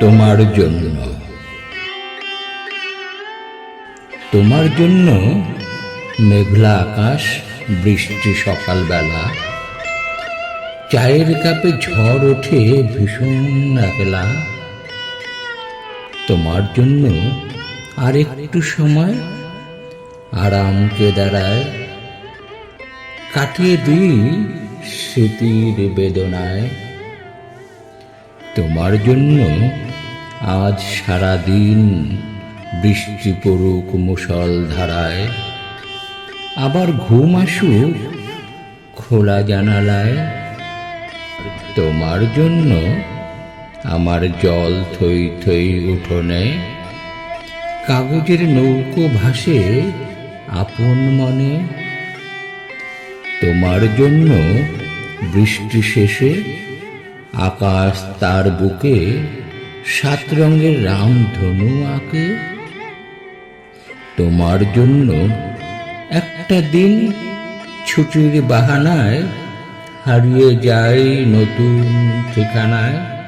তোমার জন্য। তোমার জন্য মেঘলা আকাশ, বৃষ্টি সকালবেলা, চায়ের কাপে ঝড় ওঠে ভীষণ একলা। তোমার জন্য আর একটু সময় আরামকে দাঁড়ায়, কাটিয়ে দিই স্মৃতির বেদনায়। তোমার জন্য আজ সারা দিন বৃষ্টি পড়ুক মুসল ধারায়। আবার ঘুম আসুক খোলা জানালায়। তোমার জন্য আমার জল থই থই উঠোনে। কাগজের নৌকো ভাসে আপন মনে। তোমার জন্য বৃষ্টি শেষে আকাশ তার বুকে সাত রঙের রাম ধনু আঁকে। তোমার জন্য একটা দিন ছুটির বাহানায় হারিয়ে যায় নতুন ঠিকানায়।